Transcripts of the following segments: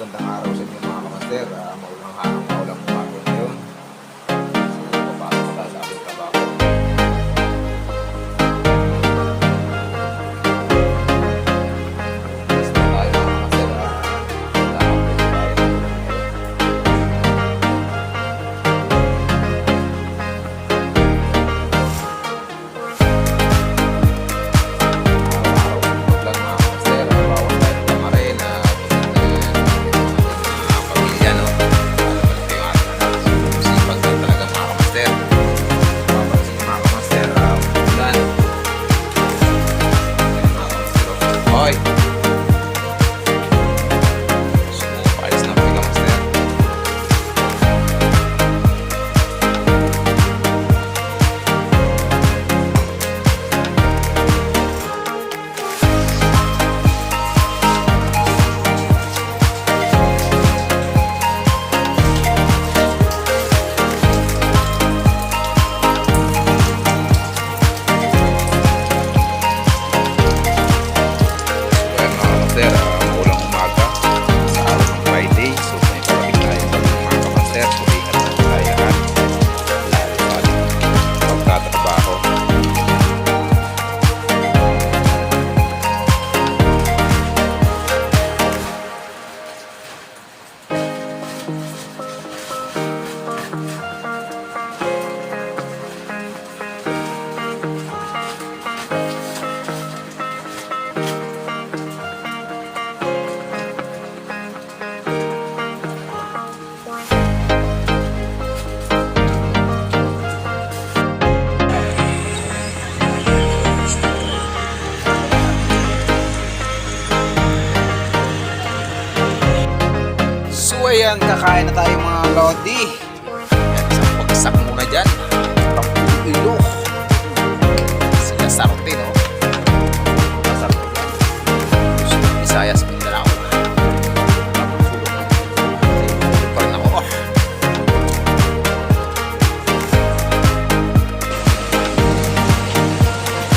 magandang araw sa inyo mga kamaster. Uh, ayan, kakain na tayo mga lodi. Ayan, isang pagsak muna dyan. Tapos ilo. Sila sarte, no? Masarap yan. Luzon, Visayas, Mindanao. Tapos sulok. Sulok pa rin ako. Oh.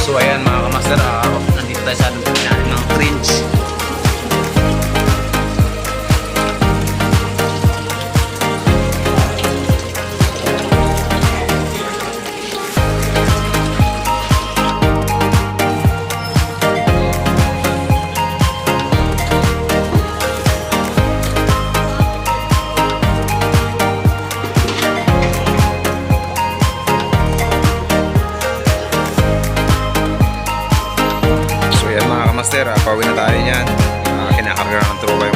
So ayan mga kamaster, ah, nandito tayo sa kinain Kamaster, ah, pauwi na tayo niyan. Uh, kinakarga ng mga